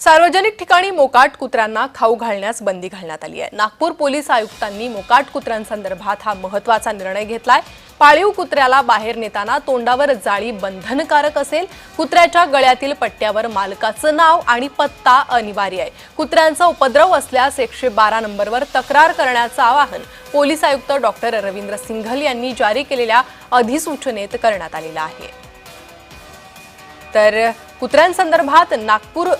सार्वजनिक ठिकाणी मोकाट कुत्र्यांना खाऊ घालण्यास बंदी घालण्यात आली आहे. नागपूर पोलीस आयुक्तांनी मोकाट कुत्र्यांसंदर्भात हा महत्त्वाचा निर्णय घेतलाय. पाळीव कुत्र्याला बाहेर नेताना तोंडावर जाळी बंधनकारक असेल. कुत्र्याच्या गळ्यातील पट्ट्यावर मालकाचं नाव आणि पत्ता अनिवार्य आहे. कुत्र्यांचा उपद्रव असल्यास एकशे बारा नंबरवर तक्रार करण्याचं आवाहन पोलीस आयुक्त डॉक्टर रवींद्र सिंघल यांनी जारी केलेल्या अधिसूचनेत करण्यात आलेलं आहे. तर कुत्र्यांसंदर्भात नागपूर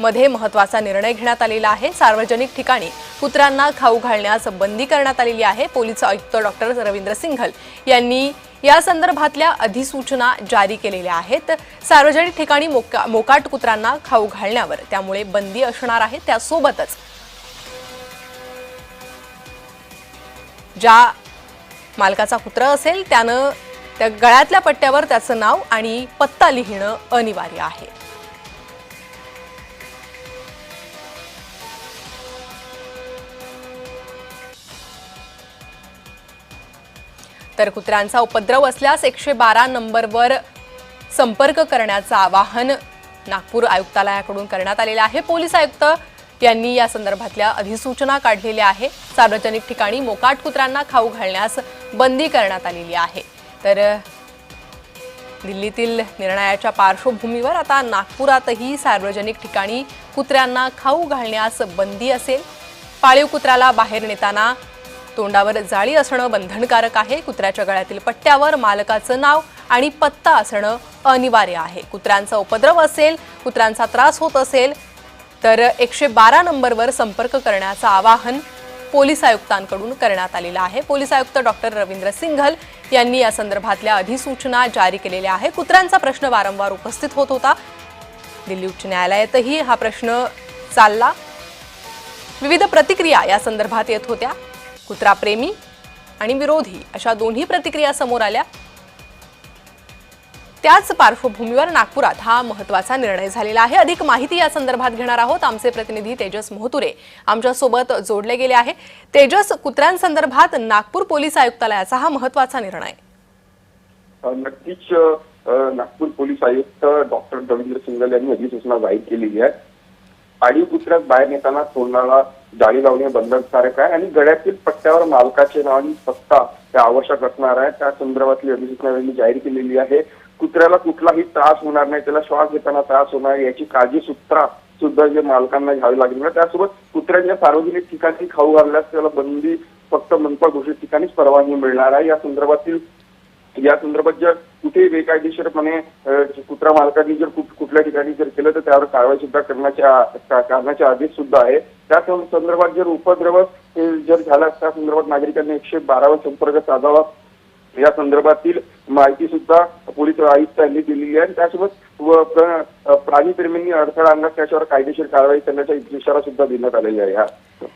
मध्ये महत्त्वाचा निर्णय घेण्यात आलेला आहे. सार्वजनिक ठिकाणी कुत्र्यांना खाऊ घालण्यास बंदी करण्यात आलेली आहे. पोलीस आयुक्त डॉक्टर रवींद्र सिंघल यांनी या संदर्भातल्या अधिसूचना जारी केलेल्या आहेत. सार्वजनिक ठिकाणी मोका मोकाट कुत्र्यांना खाऊ घालण्यावर त्यामुळे बंदी असणार आहे. त्यासोबतच ज्या मालकाचा कुत्रा असेल त्यानं त्या गळ्यातल्या पट्ट्यावर त्याचं नाव आणि पत्ता लिहिणं अनिवार्य आहे. तर कुत्र्यांचा उपद्रव असल्यास एकशे बारा नंबरवर संपर्क करण्याचं आवाहन नागपूर आयुक्तालयाकडून करण्यात आलेलं आहे. पोलीस आयुक्त यांनी या संदर्भातल्या अधिसूचना काढलेल्या आहे. सार्वजनिक ठिकाणी मोकाट कुत्र्यांना खाऊ घालण्यास बंदी करण्यात आलेली आहे. तर दिल्लीतील निर्णयाच्या पार्श्वभूमीवर आता नागपुरातही सार्वजनिक ठिकाणी कुत्र्यांना खाऊ घालण्यास बंदी असेल. पाळीव कुत्र्याला बाहेर नेताना तोंडावर जाळी असणं बंधनकारक आहे. कुत्र्याच्या गळ्यातील पट्ट्यावर मालकाचं नाव आणि पत्ता असणं अनिवार्य आहे. कुत्र्यांचा उपद्रव असेल कुत्र्यांचा त्रास होत असेल तर एकशे बारा नंबरवर संपर्क करण्याचं आवाहन पोलीस आयुक्तांकडून करण्यात आलेलं आहे. पोलीस आयुक्त डॉक्टर रवींद्र सिंघल यांनी या संदर्भातल्या अधिसूचना जारी केलेल्या आहे. कुत्र्यांचा प्रश्न वारंवार उपस्थित होत होता. दिल्ली उच्च न्यायालयातही हा प्रश्न चालला. विविध प्रतिक्रिया या संदर्भात येत होत्या. कुत्राप्रेमी आणि विरोधी अशा दोन्ही प्रतिक्रिया समोर आल्या. त्याच पार्श्वभूमीवर नागपुरात हा महत्त्वाचा निर्णय झालेला आहे. अधिक माहिती या संदर्भात घेणार आहोत आमचे प्रतिनिधी तेजस मोहतुरे. आमच्यासोबत जोडले गेले आहे. तेजस कुत्र्यांसंदर्भात नागपूर पोलीस आयुक्तालयाचा हा महत्त्वाचा निर्णय. नक्कीच नागपूर पोलीस आयुक्त डॉक्टर रवींद्र सिंगल यांनी अधिसूचना जाहीर केलेली आहे. पाळीव कुत्र्यात बाहेर नेताना तोंडाला जाळी लावणे बंधनकारक आहे आणि गळ्यातील पट्ट्यावर मालकाचे नाव आणि पत्ता त्या आवश्यक असणार आहे. त्या संदर्भातली अधिसूचना यांनी जाहीर केलेली आहे. कुत्र्याला कुठलाही त्रास होणार नाही त्याला श्वास घेताना त्रास होणार याची काळजी सुद्धा सुद्धा जे मालकांना घ्यावी लागेल. म्हणजे त्यासोबत कुत्र्यांच्या सार्वजनिक ठिकाणी खाऊ घालण्यास त्याला बंदी फक्त मनपा घोषित ठिकाणीच परवानगी मिळणार आहे. या संदर्भातील या संदर्भात जर कुठेही बेकायदेशीरपणे कुत्रा मालकांनी जर कुठ- कुठल्या ठिकाणी जर केलं तर त्यावर कारवाई सुद्धा करण्याच्या करण्याचे आदेश सुद्धा आहे. त्या संदर्भात जर उपद्रव जर झाला त्या संदर्भात नागरिकांनी एकशे बारावर संपर्क साधावा. या संदर्भातील माहिती सुद्धा पोलीस आयुक्तांनी दिलेली आहे. आणि त्यासोबत प्राणीप्रेमींनी अडथळा आणण्यास त्याच्यावर कायदेशीर कारवाई करण्याचा इशारा सुद्धा देण्यात आलेला आहे. या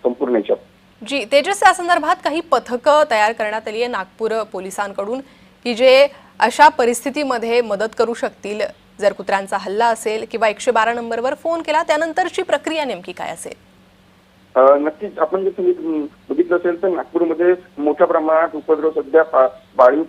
संपूर्ण याच्यात. जी तेजस या संदर्भात काही पथकं तयार करण्यात आली आहे नागपूर पोलिसांकडून की जे अशा परिस्थितीमध्ये मदत करू शकतील? जर कुत्र्यांचा हल्ला असेल किंवा एकशे बारा नंबरवर फोन केला त्यानंतरची प्रक्रिया नेमकी काय असेल? नक्कीच आपण जर तुम्ही बघितलं असेल तर नागपूरमध्ये मोठ्या प्रमाणात उपद्रव सध्या पा- पाळीव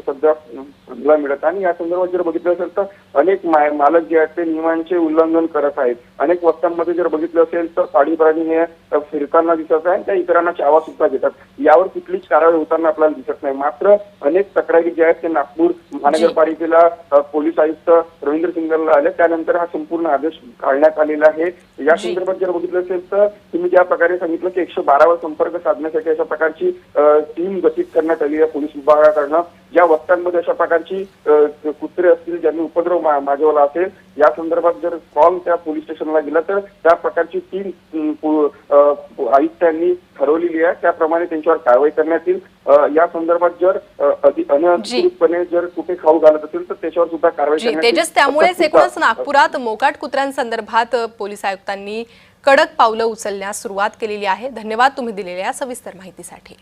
सध्या बघायला मिळत. आणि या संदर्भात जर बघितलं असेल तर अनेक मालक जे आहेत ते नियमांचे उल्लंघन करत आहेत अनेक वस्त्यांमध्ये जर बघितलं असेल तर पाळीव प्राणी हे फिरताना दिसत आहे आणि त्या इतरांना चावा सुद्धा घेतात यावर कुठलीच कारवाई होताना आपल्याला दिसत नाही मात्र अनेक तक्रारी ज्या आहेत ते नागपूर महानगरपालिकेला पोलीस आयुक्त रवींद्र सिंगलला आले त्यानंतर हा संपूर्ण आदेश काढण्यात आलेला आहे या जी. संदर्भात जर बघितलं असेल तर तुम्ही ज्या प्रकारे सांगितलं की एकशे बारावर संपर्क साधण्यासाठी अशा प्रकारची टीम गठीत करण्यात आली आहे पोलीस विभागाकडनं. ज्या वस्त्यांमध्ये अशा प्रकारची कुत्रे असतील ज्यांनी उपद्रव माजवला असेल या संदर्भात जर कॉल त्या पोलीस स्टेशनला गेला तर त्या प्रकारची टीम आयुक्तांनी ठरवलेली आहे. त्याप्रमाणे त्यांच्यावर कारवाई करण्यात येईल. या संदर्भात जर अनधिकृतपणे जर कुठे खाऊ घालत असेल तर त्याच्यावर सुद्धा कारवाई. तेजस त्यामुळेच एकूणच नागपुरात मोकाट कुत्र्यांसंदर्भात पोलीस आयुक्तांनी कडक पावलं उचलण्यास सुरुवात केलेली आहे. धन्यवाद तुम्ही दिलेल्या सविस्तर माहितीसाठी.